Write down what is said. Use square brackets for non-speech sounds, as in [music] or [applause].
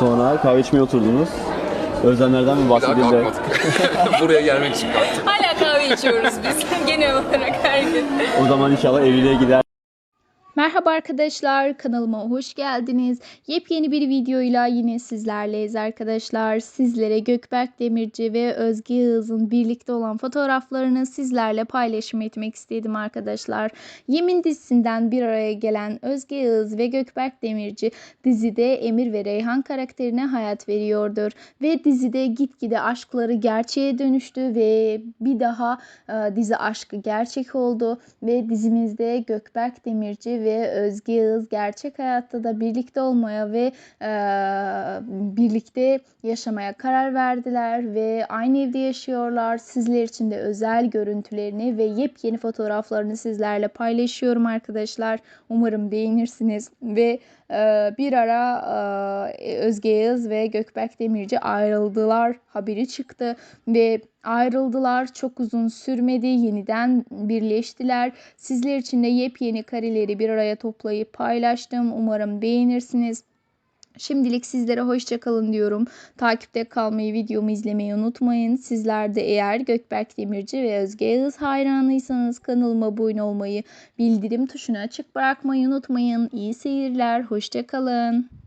Sonra kahve içmeye oturdunuz. Özlemlerden mi Bir daha bahsedildi? kalkmadık. [laughs] Buraya gelmek için kalktık. Hala kahve içiyoruz biz [laughs] genel olarak her gün. O zaman inşallah evliliğe gider. Merhaba arkadaşlar kanalıma hoş geldiniz. Yepyeni bir videoyla yine sizlerleyiz arkadaşlar. Sizlere Gökberk Demirci ve Özge Yağız'ın birlikte olan fotoğraflarını sizlerle paylaşım etmek istedim arkadaşlar. Yemin dizisinden bir araya gelen Özge Yağız ve Gökberk Demirci dizide Emir ve Reyhan karakterine hayat veriyordur. Ve dizide gitgide aşkları gerçeğe dönüştü ve bir daha e, dizi aşkı gerçek oldu. Ve dizimizde Gökberk Demirci ve Özge Yağız gerçek hayatta da birlikte olmaya ve e, birlikte yaşamaya karar verdiler ve aynı evde yaşıyorlar. Sizler için de özel görüntülerini ve yepyeni fotoğraflarını sizlerle paylaşıyorum arkadaşlar. Umarım beğenirsiniz ve e, bir ara Özge Yağız ve Gökberk Demirci ayrıldılar haberi çıktı ve ayrıldılar. Çok uzun sürmedi. Yeniden birleştiler. Sizler için de yepyeni kareleri bir araya toplayıp paylaştım. Umarım beğenirsiniz. Şimdilik sizlere hoşça kalın diyorum. Takipte kalmayı, videomu izlemeyi unutmayın. Sizler de eğer Gökberk Demirci ve Özge Yağız hayranıysanız kanalıma abone olmayı, bildirim tuşunu açık bırakmayı unutmayın. İyi seyirler, hoşça kalın.